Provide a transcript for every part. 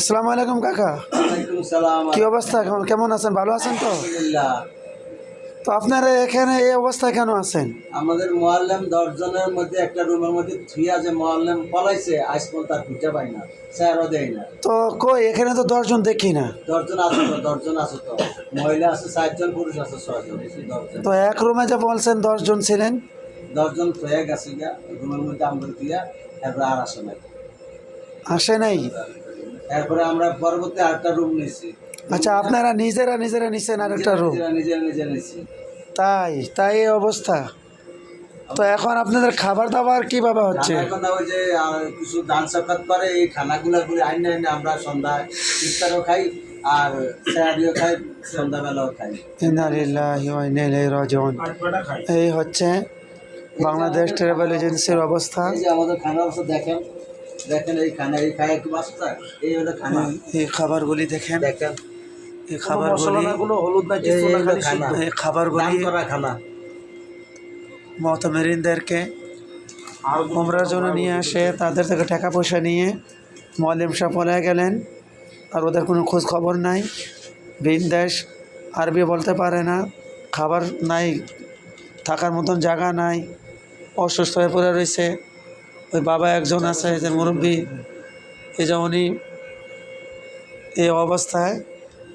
আসসালামু আলাইকুম কাকা। কি অবস্থা? কেমন- কেমন আছেন? ভালো আছেন তো? তো আপনারা এখানে এই অবস্থায় কেন আছেন? আমাদের মোয়াল্লেম দশ জনের মধ্যে একটা রুমের মধ্যে থুইয়া যে মোয়াল্লেম পলাইছে আজ পর্যন্ত তার খুঁজে পাই না স্যারও দেয় না। তো কই এখানে তো দশজন দেখি না। দশজন আছে তো দশজন আছে তো। মহিলা আছে চারজন পুরুষ আছে ছয়জন তো এক রুমে যে বলছেন দশজন ছিলেন? দশজন থুয়ে গেছে গিয়া রুমের মধ্যে আমরা থুইয়া এরপরে আর আসে নাই। আসে নাই? এরপরে আমরা পরবর্তী আরেকটা রুম নিয়েছি। আচ্ছা আপনারা নিজেরা নিজেরা নিছেন আরেকটা রুম নিজেরা নিজেরা নিজে তাই তাই এই অবস্থা। তো এখন আপনাদের খাবার দাবার কীভাবে হচ্ছে? এখন ওই যে আর কিছু দান সাক্ষাৎ করে এই খানাগুলা করে আইনে আইনে আমরা সন্ধ্যায় ইফতারও খাই আর স্যারিও খাই সন্ধ্যাবেলাও খাই। এই হচ্ছে বাংলাদেশ ট্রাভেল এজেন্সির অবস্থা। যে আমাদের খানা অবস্থা দেখেন দেখেন এই খানা এই খায় একটু বাসা এই হলো খানা। এই খাবারগুলি দেখেন। দেখেন। এই খাবারগুলি হলুদ না কিছু না, খালি খানা। এই খাবারগুলি করা খানা। মতমেরিনদেরকে উমরার জন্য নিয়ে আসে তাদের থেকে টাকা পয়সা নিয়ে মলিম সাহেব বলে গেলেন আর ওদের কোনো খোঁজ খবর নাই। ভিন দেশ আরবি বলতে পারে না খাবার নাই থাকার মতন জায়গা নাই অসুস্থ হয়ে পড়ে রয়েছে। ওই বাবা একজন আছে যে মুরব্বী, এই যে উনি এই অবস্থায়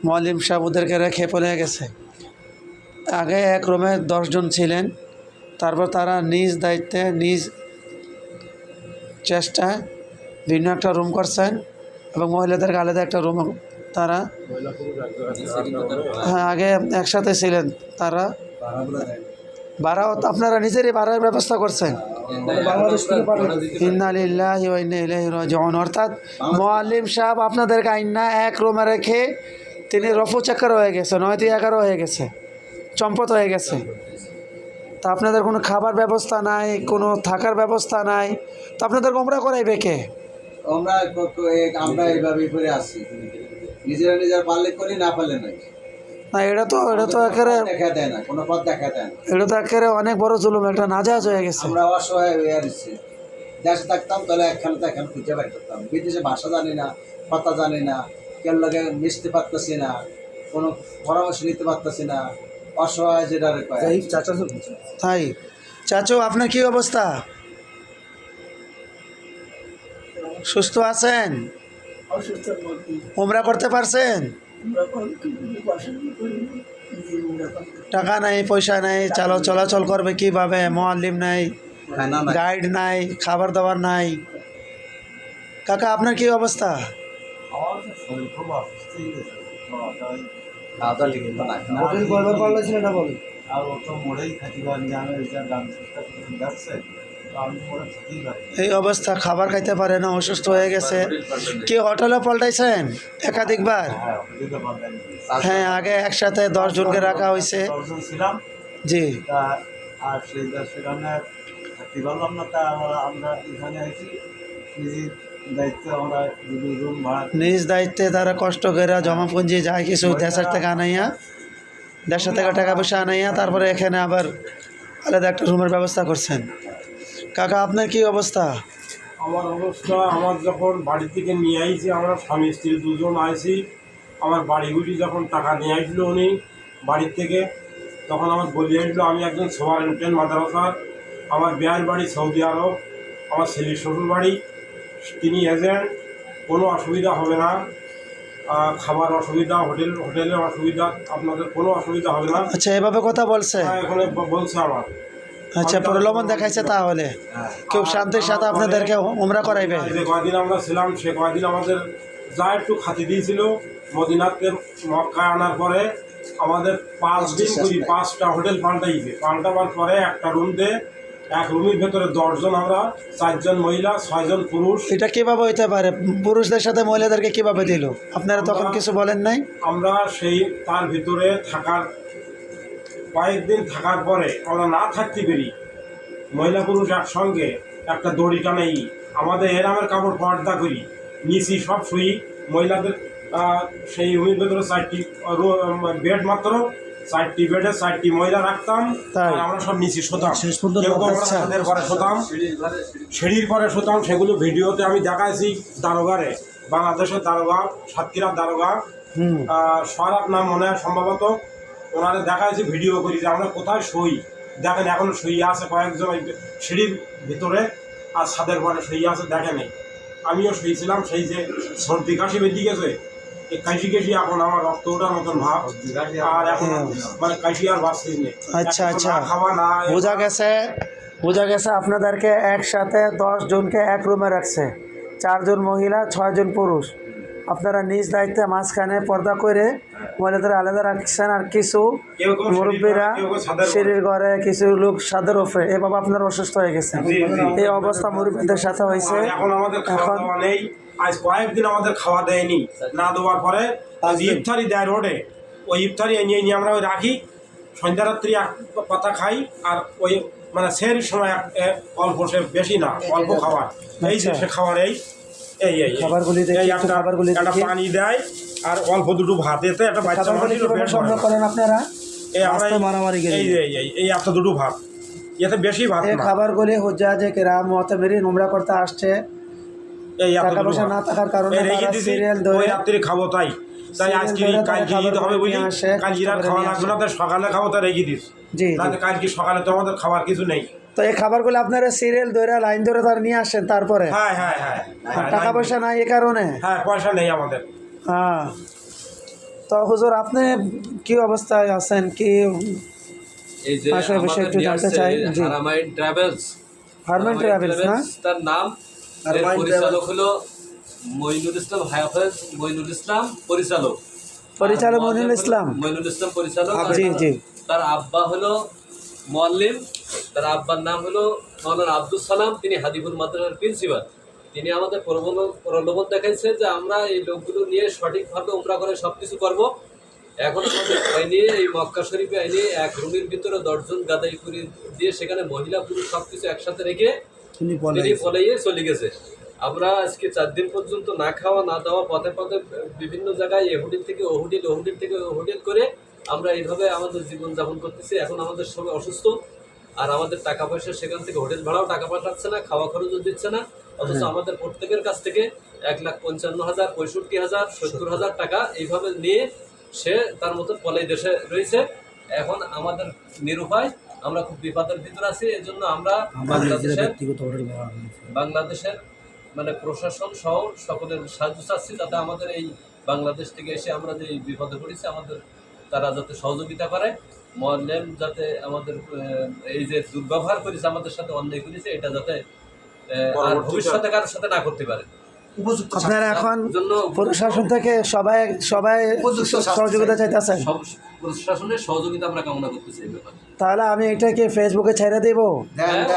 মলিম সাহেব ওদেরকে রেখে পড়ে গেছে। আগে এক রুমে দশজন ছিলেন, তারপর তারা নিজ দায়িত্বে, নিজ চেষ্টায় ভিন্ন একটা রুম করছেন এবং মহিলাদেরকে আলাদা একটা রুম তারা হ্যাঁ আগে একসাথে ছিলেন তারা। ভাড়াও আপনারা নিজেরই ভাড়ার ব্যবস্থা করছেন? রাজিউন। অর্থাৎ মোয়াল্লিম সাহেব আপনাদেরকে আইনা এক রোমে রেখে তিনি রফু চাক্কর হয়ে গেছে নয়টি এগারো হয়ে গেছে চম্পত হয়ে গেছে। তা আপনাদের কোনো খাবার ব্যবস্থা নাই কোনো থাকার ব্যবস্থা নাই। তো আপনাদের গোমরা করাইবে কে? আমরা আমরা এইভাবেই করে আসি। নিজেরা নিজের পারলে করি না পারলে নাই। না এটা তো এটা তো একেবারে দেখা দেয় না কোনো পথ দেখা দেয় না। এটা তো একেবারে অনেক বড় জুলুম একটা নাজাজ হয়ে গেছে। আমরা অসহায় হয়ে আসছি দেশে থাকতাম তাহলে একখানে তো এখানে খুঁজে পাই করতাম। বিদেশে ভাষা জানি না কথা জানি না কেউ লাগে মিশতে পারতেছি না কোনো পরামর্শ নিতে পারতেছি না। অসহায় যেটা কয়। তাই? চাচু আপনার কি অবস্থা? সুস্থ আছেন? করতে পারছেন? টাকা নাই পয়সা নাই চালো চলাচল করবে কীভাবে? মোয়াল্লিম নাই গাইড নাই খাবার দাবার নাই। কাকা আপনার কি অবস্থা? আর ও তো মোড়েই যে গান যাচ্ছে। এই অবস্থা, খাবার খাইতে পারে না, অসুস্থ হয়ে গেছে। কি হোটেলে পাল্টাইছেন? একাধিকবার? হ্যাঁ আগে একসাথে দশ জনকে রাখা হয়েছে জি। নিজ দায়িত্বে তারা কষ্ট করে জমা পুঁজি যায় কিছু দেশের থেকে আনাইয়া, দেশের থেকে টাকা পয়সা আনাইয়া, তারপরে এখানে আবার আলাদা একটা রুমের ব্যবস্থা করছেন। কাকা আপনার কি অবস্থা? আমার অবস্থা আমার যখন বাড়ি থেকে নিয়ে আইছি আমরা স্বামী স্ত্রী দুজন আইছি। আমার বাড়িগুলি যখন টাকা নিয়ে আসলো উনি বাড়ির থেকে তখন আমার বলি আসলো আমি একজন সুপারিনটেন্ট মাদ্রাসার আমার বিয়ের বাড়ি সৌদি আরব আমার ছেলের শ্বশুর বাড়ি। তিনি এজেন্ট কোনো অসুবিধা হবে না। খাবার অসুবিধা হোটেল হোটেলের অসুবিধা আপনাদের কোনো অসুবিধা হবে না। আচ্ছা এভাবে কথা বলছে? হ্যাঁ, এখানে বলছে আমার। আচ্ছা প্রলোভন দেখাইছে তাহলে। কেউ শান্তির সাথে আপনাদেরকে উমরা করাইবে। যে কয়দিন আমরা ছিলাম সে কয়দিন আমাদের যা একটু খাতি দিয়েছিল মদিনাতে মক্কায় আনার পরে আমাদের পাঁচ দিন করি পাঁচটা হোটেল পাল্টাইছে। পাল্টাবার পরে একটা রুম দে এক রুমের ভেতরে দশজন আমরা চারজন মহিলা ছয়জন পুরুষ। এটা কীভাবে হইতে পারে? পুরুষদের সাথে মহিলাদেরকে কীভাবে দিল? আপনারা তখন কিছু বলেন নাই? আমরা সেই তার ভিতরে থাকার কয়েকদিন থাকার পরে আমরা না থাকতে পারি। মহিলা পুরুষ একসঙ্গে একটা দড়ি টানাই আমাদের এরামের কাপড় পর্দা করি। নিচি সব শুই মহিলাদের সেই রুমের ভেতরে চারটি বেড মাত্র চারটি বেডে চারটি মহিলা রাখতাম তাই? আমরা সব নিচি শোতাম। আচ্ছা। ঘরে শোতাম। সিঁড়ির পরে শোতাম সেগুলো ভিডিওতে আমি দেখাইছি দারোগারে। বাংলাদেশের দারোগা সাতক্ষীরার দারোগা। সরাব নাম মনে হয় সম্ভবত ওনারা দেখা যাচ্ছে ভিডিও করি যে আমরা কোথায় সই দেখেন এখনও সই আছে কয়েকজন ওই সিঁড়ির ভিতরে আর ছাদের পরে সই আছে দেখেনি আমিও শুয়েছিলাম সেই যে সর্দি কাশি বেঁধে গেছে এই কাশি কাশি এখন আমার রক্ত ওঠার মতন ভাব। আর এখন মানে কাশি আর বাঁচতে নেই। আচ্ছা, আচ্ছা। খাওয়া না বোঝা গেছে বোঝা গেছে আপনাদেরকে একসাথে দশ জনকে এক রুমে রাখছে। চারজন মহিলা ছয়জন পুরুষ। আপনারা নিজ দায়িত্বে মাঝখানে পর্দা করে মহিলাদের আলাদা রাখছেন আর কিছু মুরব্বীরা। সিঁড়ির ঘরে কিছু লোক সাদের ওপরে। এভাবে আপনার অসুস্থ হয়ে জি। এই অবস্থা মুরব্বীদের সাথে হয়েছে। এখন আমাদের খাওয়া এখন দাওয়া নেই। আজ কয়েকদিন আমাদের খাওয়া দেয়নি। না দেওয়ার পরে আজ ইফতারি দেয় রোডে। ওই ইফতারি নিয়ে নিয়ে আমরা ওই রাখি। সন্ধ্যা রাত্রি এক পাতা খাই আর ওই মানে সেই সময় এ- অল্প সে বেশি না অল্প খাবার এই যে আচ্ছা। সে খাবার এই। এই এই। খাবারগুলি দেখি, এই একটু খাবারগুলি একটা দেখি। পানি দেয় আর অল্প দুটো ভাত এতে একটা বাচ্চা সংগ্রহ করেন আপনারা? এই আমরা মারামারি এই যে এই এই এই একটা দুটো ভাত। এতে বেশি ভাত এই না। খাবারগুলি মতমেরি নোংরা করতে আসছে। এই টাকা পয়সা না থাকার কারণে সিরিয়াল ধরে রাত্রি খাব তাই। তাই আজকে কালকে ঈদ হবে খাবার বুঝি নিয়ে আসে, কাল রাত খাওয়া লাগবে না তাই সকালে খাব তাই রেখে দিস জি। কালকে সকালে তো আমাদের খাবার কিছু নেই। তো এই খাবারগুলো আপনারা সিরিয়াল ধরে লাইন ধরে তার নিয়ে আসেন তারপরে? হ্যাঁ হ্যাঁ হ্যাঁ। টাকা পয়সা নাই এ কারণে? হ্যাঁ পয়সা নেই আমাদের। হ্যাঁ। তো হুজুর আপনি কি অবস্থায় আছেন? কি এই যে আমাদের একটু জানতে চাই, হারামাইন ট্রাভেলস হারমান ট্রাভেলস না? তার নাম। পরিচালক হলো মইনুল ইসলাম হায়াফেজ মইনুল ইসলাম পরিচালক। পরিচালক আর ইসলাম? মইনুল ইসলাম পরিচালক। জি, জি। তার আব্বা হলো মোয়াল্লিম তার আব্বার নাম হলো মৌলানা আব্দুল সালাম তিনি হাদিপুর মাদ্রাসার প্রিন্সিপাল। তিনি আমাদের প্রলোভন দেখাইছে যে আমরা এই লোকগুলো নিয়ে সঠিকভাবে উমরা করে সব কিছু করব। এখন আমাদের আইনে এই মক্কা শরীফে আইনে এক রুমের ভিতরে দশজন গাদাই করে দিয়ে সেখানে মহিলা পুরুষ সব কিছু একসাথে রেখে তিনি পলাইয়ে চলে গেছে। আমরা আজকে চার দিন পর্যন্ত না খাওয়া না দাওয়া পথে পথে বিভিন্ন জায়গায় এহুডিল থেকে ওহুডিল ওহুডিল থেকে ওহুডিল করে আমরা এইভাবে আমাদের জীবন যাপন করতেছি। এখন আমাদের সবাই অসুস্থ আর আমাদের টাকা পয়সা সেখান থেকে হোটেল ভাড়াও টাকা পাঠাচ্ছে না খাওয়া খরচও দিচ্ছে না অথচ আমাদের প্রত্যেকের কাছ থেকে এক লাখ পঞ্চান্ন হাজার পঁয়ষট্টি হাজার সত্তর হাজার টাকা এইভাবে নিয়ে সে তার মতো পলাই দেশে রয়েছে। এখন আমাদের নিরুপায় আমরা খুব বিপদের ভিতরে আছি এই জন্য আমরা বাংলাদেশের বাংলাদেশের মানে প্রশাসন সহ সকলের সাহায্য চাচ্ছি যাতে আমাদের এই বাংলাদেশ থেকে এসে আমরা যে বিপদে পড়েছি আমাদের তারা যাতে সহযোগিতা করে মলেম যাতে আমাদের এই যে দুর্ব্যবহার করেছে আমাদের সাথে অন্যায় করেছে এটা যাতে আর ভবিষ্যতে কারোর সাথে না করতে পারে। উপযুক্ত আপনারা এখন প্রশাসন থেকে সবাই সবাই উপযুক্ত সহযোগিতা চাই। চাইতেছেন? প্রশাসনের সহযোগিতা আমরা কামনা করতেছি এই ব্যাপারে। তাহলে আমি এটাকে ফেসবুকে ছেড়ে দেব।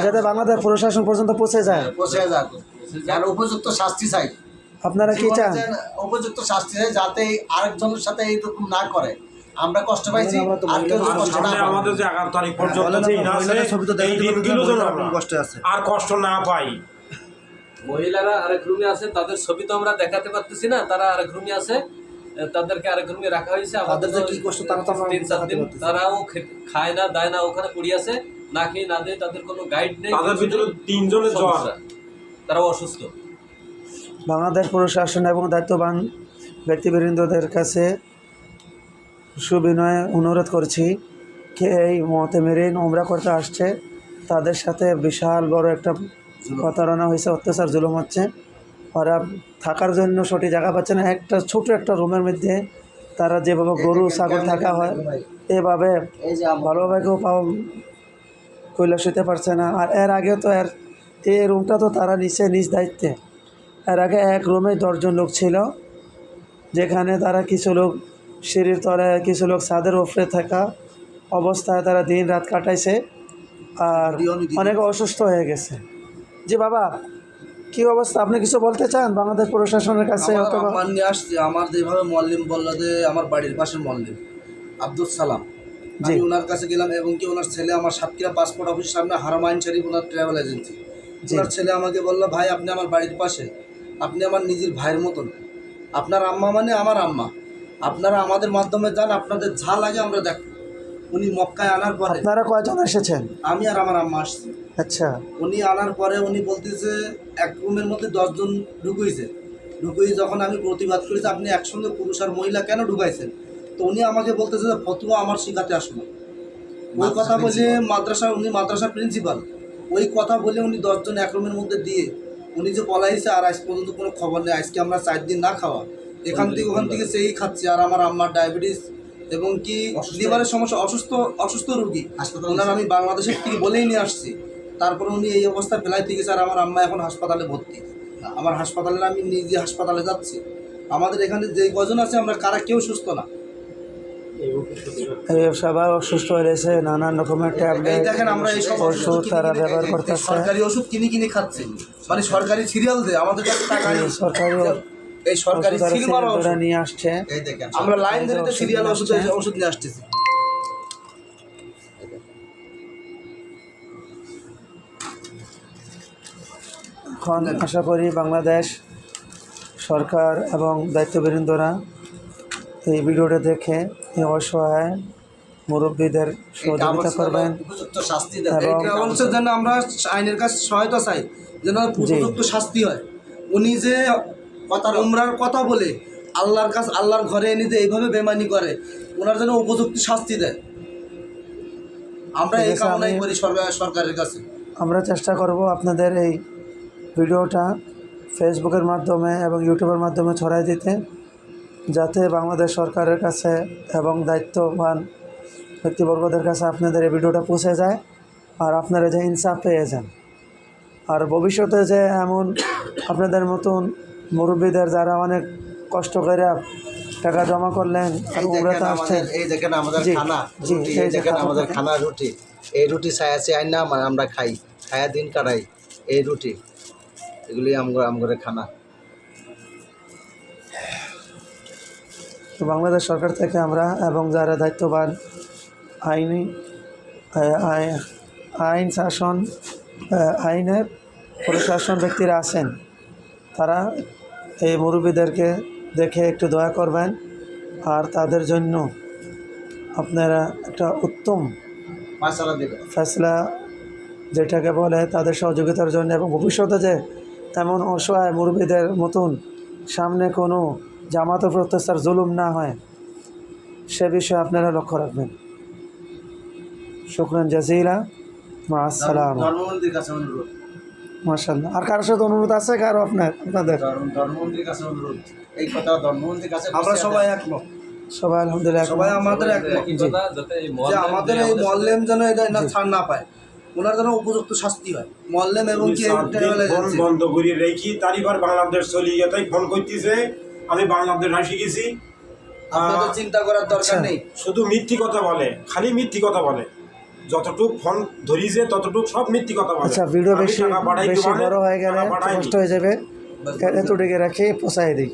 যাতে বাংলাদেশ প্রশাসন পর্যন্ত পৌঁছে যায়। বসে যাক। আর উপযুক্ত শাস্তি চাই। আপনারা কি চান? উপযুক্ত শাস্তি চাই যাতে আরেকজনের সাথে এইরকম না করে। আমরা কষ্ট পাইছি আর কেউ কষ্ট না পায়। আমাদের যে এগারো তারিখ পর্যন্ত দিন আছে এই দিনগুলো যেন আমরা আর কষ্ট না পাই মহিলারা আরেক রুমে আছে তাদের ছবি তো আমরা দেখাতে পারতেছি না তারা আরেক রুমে আছে তাদেরকে আরেক রুমে রাখা হয়েছে আমাদের যে কি কষ্ট তারা তো তিন চার দিন তারাও খায় না দায় না ওখানে পড়ে আছে না খেয়ে না দেয় তাদের কোনো গাইড নেই তাদের ভিতরে। তিনজনের জ্বর। তারাও অসুস্থ বাংলাদেশ প্রশাসন এবং দায়িত্ববান ব্যক্তিবৃন্দদের কাছে সুবিনয়ে অনুরোধ করছি কে এই মতে মতেমেরিন উমরা করতে আসছে, তাদের সাথে বিশাল বড় একটা প্রতারণা হয়েছে, অত্যাচার, জুলুম হচ্ছে। ওরা থাকার জন্য সঠিক জায়গা পাচ্ছে না। একটা ছোট একটা রুমের মধ্যে তারা যেভাবে গরু, ছাগল থাকা হয়, এভাবে ভালোভাবে কেউ পাও কৈলাস হতে পারছে না। আর এর আগে তো এর এই রুমটা তো তারা নিচে, নিজ দায়িত্বে। এর আগে এক রুমে দশজন লোক ছিল, যেখানে তারা কিছু লোক সিঁড়ির তলে কিছু লোক ছাদের ওপরে থাকা অবস্থায় তারা দিন রাত কাটাইছে আর অনেক অসুস্থ হয়ে গেছে। জি বাবা কি অবস্থা? আপনি কিছু বলতে চান? বাংলাদেশ প্রশাসনের কাছে আমার অথবা আমার নিয়ে আসছে। আমার যেভাবে মল্লিম বলল যে আমার বাড়ির পাশে মল্লিম আব্দুল সালাম। আমি ওনার কাছে গেলাম এবং কি ওনার ছেলে আমার সাতক্ষীরা পাসপোর্ট অফিসের সামনে হারমাইন শরীফ ওনার ট্রাভেল এজেন্সি। ওনার ছেলে আমাকে বলল ভাই আপনি আমার বাড়ির পাশে আপনি আমার নিজের ভাইয়ের মতন। আপনার আম্মা মানে আমার আম্মা। আপনারা আমাদের মাধ্যমে যান আপনাদের যা লাগে আমরা দেখ উনি মক্কায় আনার পরে আপনারা কয়জন এসেছেন? আমি আর আমার আম্মা আসছি। আচ্ছা। উনি আনার পরে উনি বলতেছে এক রুমের মধ্যে দশজন ঢুকুইছে। ঢুকুই যখন আমি প্রতিবাদ করেছি আপনি একসঙ্গে পুরুষ আর মহিলা কেন ঢুকাইছেন? তো উনি আমাকে বলতেছে যে ফতুয়া আমার শিখাতে আসলো ওই কথা বলে মাদ্রাসা উনি মাদ্রাসার প্রিন্সিপাল ওই কথা বলে উনি দশজন এক রুমের মধ্যে দিয়ে উনি যে পলাইছে আর আজ পর্যন্ত কোনো খবর নেই আজকে আমরা চার দিন না খাওয়া। এখান থেকে ওখান থেকে সেই খাচ্ছি। আর আমার আম্মার ডায়াবেটিস এবং কি। লিভারের সমস্যা অসুস্থ অসুস্থ রুগী। হাসপাতালে ওনার আমি বাংলাদেশের থেকে বলেই নিয়ে আসছি। তারপরে উনি এই অবস্থায় ফেলাই থেকে স্যার আমার আম্মা এখন হাসপাতালে ভর্তি। আমার হাসপাতালে আমি নিজে হাসপাতালে যাচ্ছি। আমাদের এখানে যে কজন আছে আমরা কারা কেউ সুস্থ না। সবাই অসুস্থ হয়েছে নানান রকমের ট্যাবলেট দেখেন আমরা এই সব ওষুধ তারা ব্যবহার করতেছে। সরকারি ওষুধ কিনে কিনে খাচ্ছে। মানে সরকারি সিরিয়াল দেয় আমাদের কাছে টাকা নেই। সরকারি এই সরকারি ওষুধ সিল মারা ওষুধ। নিয়ে আসছে। এই দেখেন আমরা লাইন ধরে তো সিরিয়াল ওষুধ ওষুধ নিয়ে আসতেছি। এখন আশা করি বাংলাদেশ সরকার এবং দায়িত্ববৃন্দরা এই ভিডিওটা দেখে এই অসহায় মুরব্বীদের সহযোগিতা করবেন এবং- আমরা আইনের কাছে সহায়তা চাই যেন উপযুক্ত শাস্তি হয়। উনি যে কথা উমরার কথা বলে আল্লাহর কাছে আল্লাহর ঘরে এনে যে এইভাবে বেমানি করে ওনার জন্য উপযুক্ত শাস্তি দেয়। আমরা এই কামনাই করি সরকার সরকারের কাছে। আমরা চেষ্টা করব আপনাদের এই ভিডিওটা ফেসবুকের মাধ্যমে এবং ইউটিউবের মাধ্যমে ছড়াই দিতে যাতে বাংলাদেশ সরকারের কাছে এবং দায়িত্ববান ব্যক্তিবর্গদের কাছে আপনাদের এই ভিডিওটা পৌঁছে যায় আর আপনারা যে ইনসাফ পেয়ে যান। আর ভবিষ্যতে যে এমন আপনাদের মতন মুরব্বীদের যারা অনেক কষ্ট করে টাকা জমা করলেন আর এই উমরাতে আসছেন। এই দেখেন আমাদের খানা জি, রুটি এই দেখেন আমাদের খানা। রুটি এই রুটি ছায়া ছায়া না মানে আমরা খাই। খায়া দিন কাটাই এই রুটি। এগুলি আমগর আমগরে খানা। তো বাংলাদেশ সরকার থেকে আমরা এবং যারা দায়িত্ববান আইনি আইন শাসন আইনের প্রশাসন ব্যক্তিরা আছেন তারা এই মুরব্বীদেরকে দেখে একটু দয়া করবেন। আর তাদের জন্য আপনারা একটা উত্তম ফেসলা যেটাকে বলে তাদের সহযোগিতার জন্য এবং ভবিষ্যতে যে এমন অসহায় মুরব্বীদের মতন সামনে কোনো জামাত ও প্রত্যাচার জুলুম না হয় সে বিষয়ে আপনারা লক্ষ্য রাখবেন। শুক্রান জাজিলা মা আসসালাম। মার্শাল্লাহ আর কারোর সাথে অনুরোধ আছে? কারও আপনার? আপনাদের? ধর্মমন্ত্রীর কাছে অনুরোধ। এই কথা ধর্মমন্ত্রীর কাছে আমরা সবাই। একমত। সবাই আলহামদুলিল্লাহ সবাই। আমাদের যে আমাদের এই মল্লেম যেন এটা না ছাড় না পায়। ওনার যেন উপযুক্ত শাস্তি হয়। মল্লেম এবং কি। বন্ধ করে রেখি। তারিবার বাংলাদেশ চলি তাই ফোন করতেছে। আমি বাংলাদেশ আসি গেছি। আপনাদের চিন্তা করার দরকার আচ্ছা। নেই। শুধু মিথ্যি কথা বলে। খালি মিথ্যি কথা বলে। যতটুক ফোন ধরিছে ততটুক সব মিথ্যি কথা বলে। আচ্ছা ভিডিও বেশি বেশি বড় হয়ে গেলে নষ্ট। হয়ে যাবে। এত ডেকে রাখে পোষায় দিই।